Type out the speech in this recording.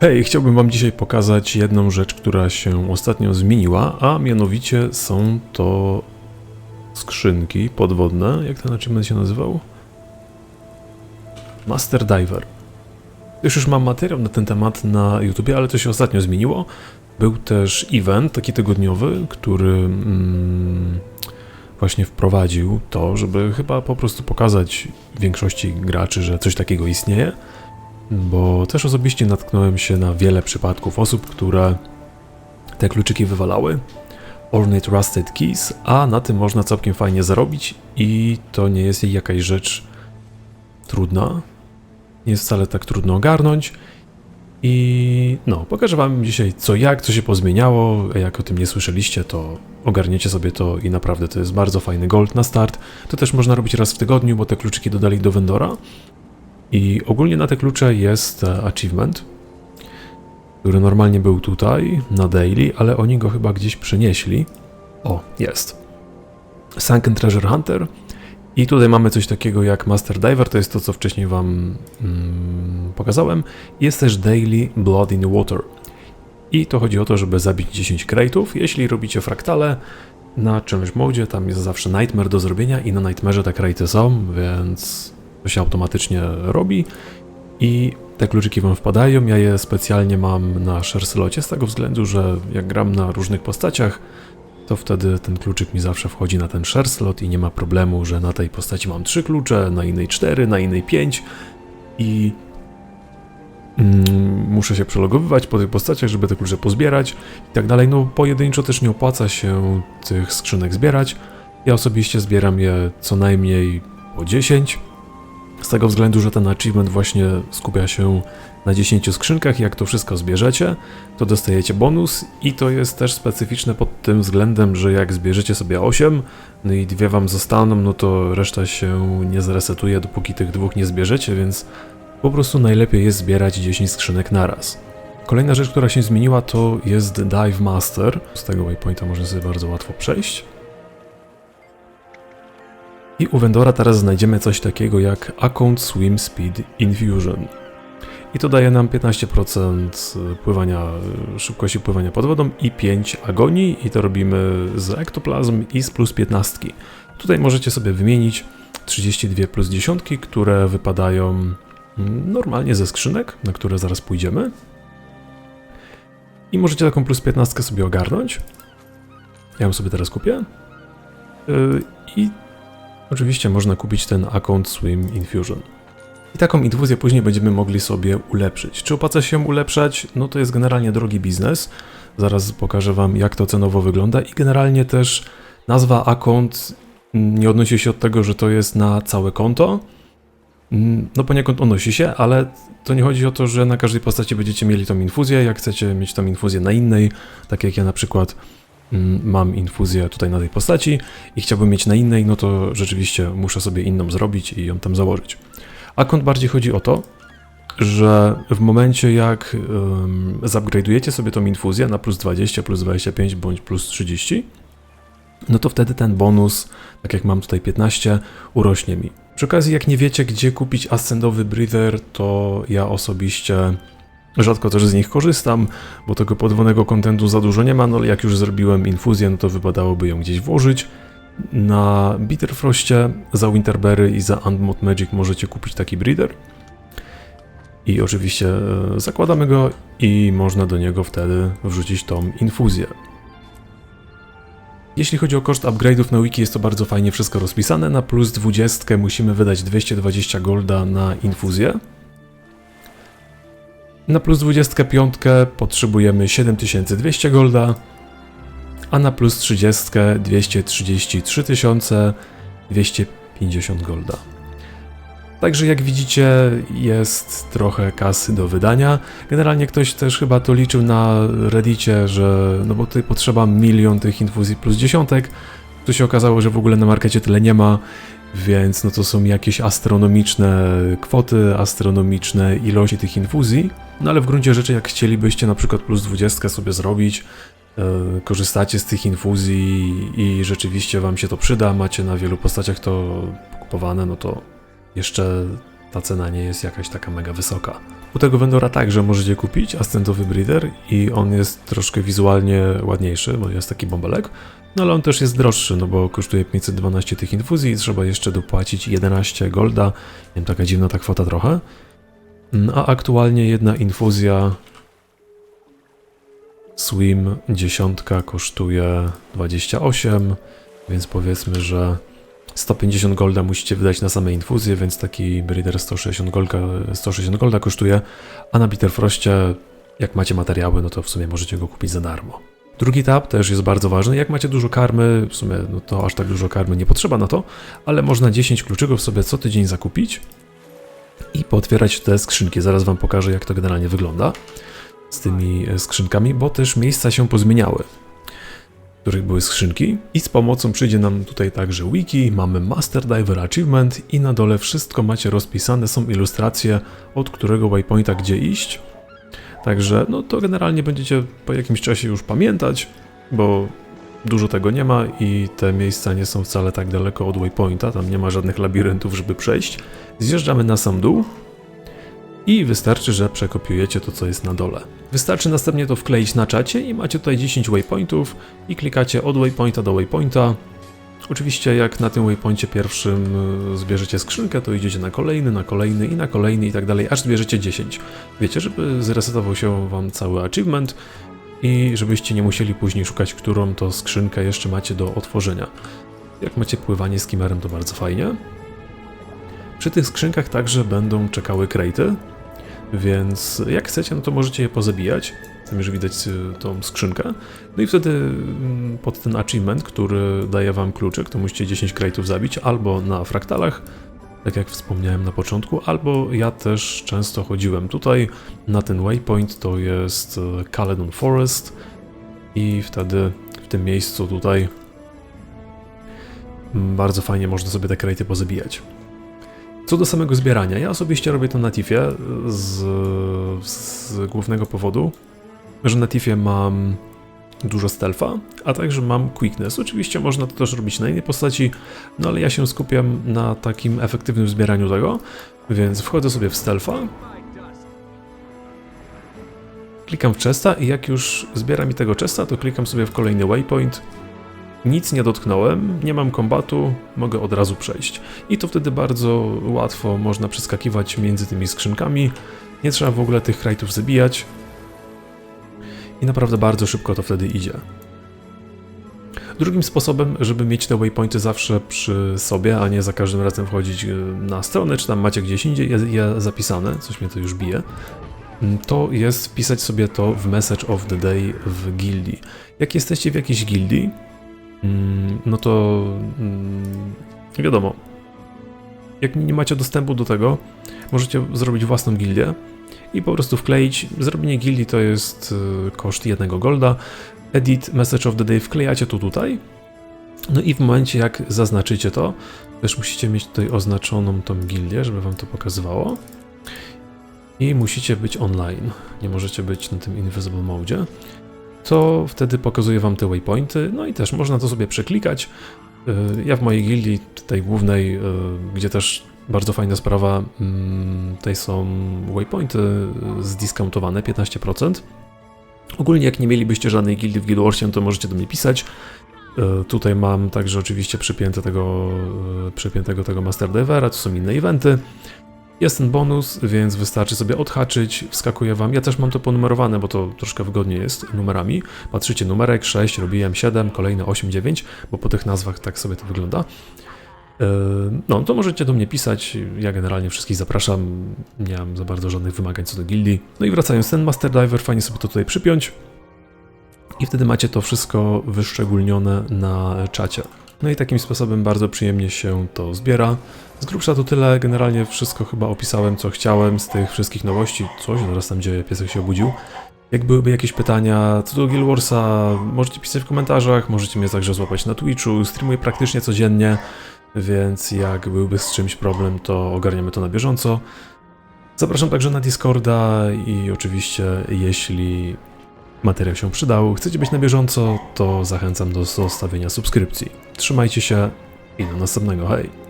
Hej, chciałbym Wam dzisiaj pokazać jedną rzecz, która się ostatnio zmieniła, a mianowicie są to skrzynki podwodne. Jak ten achievement się nazywał? Master Diver. Już już mam materiał na ten temat na YouTubie, ale to się ostatnio zmieniło. Był też event taki tygodniowy, który mm, właśnie wprowadził to, żeby chyba po prostu pokazać większości graczy, że coś takiego istnieje bo też osobiście natknąłem się na wiele przypadków osób, które te kluczyki wywalały. Ornate Rusted Keys, a na tym można całkiem fajnie zarobić i to nie jest jakaś rzecz trudna. Nie jest wcale tak trudno ogarnąć. I no, pokażę Wam dzisiaj co jak, co się pozmieniało. Jak o tym nie słyszeliście, to ogarniecie sobie to i naprawdę to jest bardzo fajny gold na start. To też można robić raz w tygodniu, bo te kluczyki dodali do vendora. I ogólnie na te klucze jest e, achievement, który normalnie był tutaj, na daily, ale oni go chyba gdzieś przenieśli. O, jest. Sunken Treasure Hunter. I tutaj mamy coś takiego jak Master Diver, to jest to, co wcześniej Wam mm, pokazałem. Jest też Daily Blood in Water. I to chodzi o to, żeby zabić 10 crate'ów. Jeśli robicie fraktale na Challenge Mode, tam jest zawsze Nightmare do zrobienia i na Nightmare te crate'y są, więc to się automatycznie robi i te kluczyki wam wpadają. Ja je specjalnie mam na Sherslocie z tego względu, że jak gram na różnych postaciach, to wtedy ten kluczyk mi zawsze wchodzi na ten Sherslot i nie ma problemu, że na tej postaci mam trzy klucze, na innej cztery, na innej pięć i mm, muszę się przelogowywać po tych postaciach, żeby te klucze pozbierać i tak dalej. No pojedynczo też nie opłaca się tych skrzynek zbierać. Ja osobiście zbieram je co najmniej po 10 z tego względu, że ten achievement właśnie skupia się na 10 skrzynkach. Jak to wszystko zbierzecie, to dostajecie bonus i to jest też specyficzne pod tym względem, że jak zbierzecie sobie 8, no i dwie wam zostaną, no to reszta się nie zresetuje, dopóki tych dwóch nie zbierzecie, więc po prostu najlepiej jest zbierać 10 skrzynek naraz. Kolejna rzecz, która się zmieniła, to jest Dive Master. Z tego waypointa można sobie bardzo łatwo przejść. I u Vendora teraz znajdziemy coś takiego jak Account Swim Speed Infusion. I to daje nam 15% pływania, szybkości pływania pod wodą i 5 agonii i to robimy z ektoplazm i z plus 15. Tutaj możecie sobie wymienić 32 plus 10, które wypadają normalnie ze skrzynek, na które zaraz pójdziemy. I możecie taką plus 15 sobie ogarnąć. Ja ją sobie teraz kupię. Yy, I Oczywiście można kupić ten Account Swim Infusion. I taką infuzję później będziemy mogli sobie ulepszyć. Czy opłaca się ulepszać? No to jest generalnie drogi biznes. Zaraz pokażę Wam, jak to cenowo wygląda. I generalnie też nazwa account nie odnosi się od tego, że to jest na całe konto. No poniekąd odnosi się, ale to nie chodzi o to, że na każdej postaci będziecie mieli tą infuzję. Jak chcecie mieć tą infuzję na innej, tak jak ja na przykład Mm, mam infuzję tutaj na tej postaci i chciałbym mieć na innej, no to rzeczywiście muszę sobie inną zrobić i ją tam założyć. Akont bardziej chodzi o to, że w momencie jak um, sobie tą infuzję na plus 20, plus 25 bądź plus 30, no to wtedy ten bonus, tak jak mam tutaj 15, urośnie mi. Przy okazji, jak nie wiecie, gdzie kupić ascendowy breather, to ja osobiście Rzadko też z nich korzystam, bo tego podwójnego kontentu za dużo nie ma, no ale jak już zrobiłem infuzję, no to wypadałoby ją gdzieś włożyć. Na Bitterfrostie za Winterberry i za Unmod Magic możecie kupić taki breeder. I oczywiście e, zakładamy go i można do niego wtedy wrzucić tą infuzję. Jeśli chodzi o koszt upgrade'ów na wiki jest to bardzo fajnie wszystko rozpisane. Na plus 20 musimy wydać 220 golda na infuzję. Na plus 25 potrzebujemy 7200 golda, a na plus 30 233 250 golda. Także jak widzicie jest trochę kasy do wydania. Generalnie ktoś też chyba to liczył na reddicie, że no bo tutaj potrzeba milion tych infuzji plus dziesiątek. Tu się okazało, że w ogóle na markecie tyle nie ma więc no to są jakieś astronomiczne kwoty, astronomiczne ilości tych infuzji. No ale w gruncie rzeczy, jak chcielibyście na przykład plus 20 sobie zrobić, yy, korzystacie z tych infuzji i rzeczywiście Wam się to przyda, macie na wielu postaciach to kupowane, no to jeszcze ta cena nie jest jakaś taka mega wysoka. U tego vendora także możecie kupić ascentowy breeder i on jest troszkę wizualnie ładniejszy, bo jest taki bąbelek. No ale on też jest droższy, no bo kosztuje 512 tych infuzji i trzeba jeszcze dopłacić 11 golda. Nie wiem, taka dziwna ta kwota trochę. Mm, A aktualnie jedna infuzja Swim dziesiątka kosztuje 28, więc powiedzmy, że 150 golda musicie wydać na same infuzje, więc taki breeder 160 golda, 160 golda kosztuje, a na Bitterfrostie, jak macie materiały, no to w sumie możecie go kupić za darmo. Drugi tab też jest bardzo ważny. Jak macie dużo karmy, w sumie no to aż tak dużo karmy nie potrzeba na to, ale można 10 kluczyków sobie co tydzień zakupić i pootwierać te skrzynki. Zaraz Wam pokażę, jak to generalnie wygląda z tymi e, skrzynkami, bo też miejsca się pozmieniały, w których były skrzynki. I z pomocą przyjdzie nam tutaj także wiki, mamy Master Diver Achievement i na dole wszystko macie rozpisane, są ilustracje, od którego waypointa gdzie iść. Także no to generalnie będziecie po jakimś czasie już pamiętać, bo dużo tego nie ma i te miejsca nie są wcale tak daleko od waypointa, tam nie ma żadnych labiryntów, żeby przejść. Zjeżdżamy na sam dół i wystarczy, że przekopiujecie to, co jest na dole. Wystarczy następnie to wkleić na czacie i macie tutaj 10 waypointów i klikacie od waypointa do waypointa. Oczywiście jak na tym waypoincie pierwszym y, zbierzecie skrzynkę, to idziecie na kolejny, na kolejny i na kolejny i tak dalej, aż zbierzecie 10. Wiecie, żeby zresetował się wam cały achievement i żebyście nie musieli później szukać, którą to skrzynkę jeszcze macie do otworzenia. Jak macie pływanie z kimerem, to bardzo fajnie. Przy tych skrzynkach także będą czekały krejty, więc jak chcecie, no to możecie je pozabijać. Tam już widać y, tą skrzynkę. No i wtedy mm, pod ten achievement, który daje wam kluczyk, to musicie 10 krejtów zabić albo na fraktalach, tak jak wspomniałem na początku, albo ja też często chodziłem tutaj na ten waypoint, to jest y, Caledon Forest i wtedy w tym miejscu tutaj bardzo fajnie można sobie te krejty pozabijać. Co do samego zbierania, ja osobiście robię to na Tifie z, z głównego powodu, że na Tifie mam dużo stealtha, a także mam quickness. Oczywiście można to też robić na innej postaci, no ale ja się skupiam na takim efektywnym zbieraniu tego, więc wchodzę sobie w stealtha, klikam w chesta i jak już zbiera mi tego chesta, to klikam sobie w kolejny waypoint, nic nie dotknąłem, nie mam kombatu, mogę od razu przejść. I to wtedy bardzo łatwo można przeskakiwać między tymi skrzynkami. Nie trzeba w ogóle tych krajtów zabijać. I naprawdę bardzo szybko to wtedy idzie. Drugim sposobem, żeby mieć te waypointy zawsze przy sobie, a nie za każdym razem wchodzić y, na stronę, czy tam macie gdzieś indziej je, je zapisane, coś mnie to już bije, mm, to jest wpisać sobie to w Message of the Day w gildii. Jak jesteście w jakiejś gildii, Mm, no to mm, wiadomo, jak nie macie dostępu do tego, możecie zrobić własną gildię i po prostu wkleić. Zrobienie gildii to jest y, koszt jednego golda. Edit Message of the Day wklejacie to tutaj. No i w momencie jak zaznaczycie to, też musicie mieć tutaj oznaczoną tą gildię, żeby wam to pokazywało. I musicie być online. Nie możecie być na tym Invisible Mode to wtedy pokazuje Wam te waypointy, no i też można to sobie przeklikać. Y, Ja w mojej gildii, tej głównej, y, gdzie też bardzo fajna sprawa, mm, tutaj są waypointy zdiskontowane 15%. Ogólnie jak nie mielibyście żadnej gildii w Guild Warsie, to możecie do mnie pisać. Y, Tutaj mam także oczywiście przypięte tego, przypiętego tego Master Divera, to są inne eventy. Jest ten bonus, więc wystarczy sobie odhaczyć, wskakuje wam. Ja też mam to ponumerowane, bo to troszkę wygodniej jest numerami. Patrzycie, numerek 6, robiłem 7, kolejne 8, 9, bo po tych nazwach tak sobie to wygląda. Yy, No, to możecie do mnie pisać. Ja generalnie wszystkich zapraszam. Nie mam za bardzo żadnych wymagań co do gildii. No i wracając, ten Master Diver, fajnie sobie to tutaj przypiąć. I wtedy macie to wszystko wyszczególnione na czacie. No i takim sposobem bardzo przyjemnie się to zbiera. Z grubsza to tyle, generalnie wszystko chyba opisałem, co chciałem z tych wszystkich nowości. Coś zaraz tam dzieje, piesek się obudził. Jak byłyby jakieś pytania co do Guild Warsa, możecie pisać w komentarzach, możecie mnie także złapać na Twitchu, streamuję praktycznie codziennie, więc jak byłby z czymś problem, to ogarniemy to na bieżąco. Zapraszam także na Discorda i oczywiście jeśli materiał się przydał, chcecie być na bieżąco, to zachęcam do zostawienia subskrypcji. Trzymajcie się i do następnego, hej!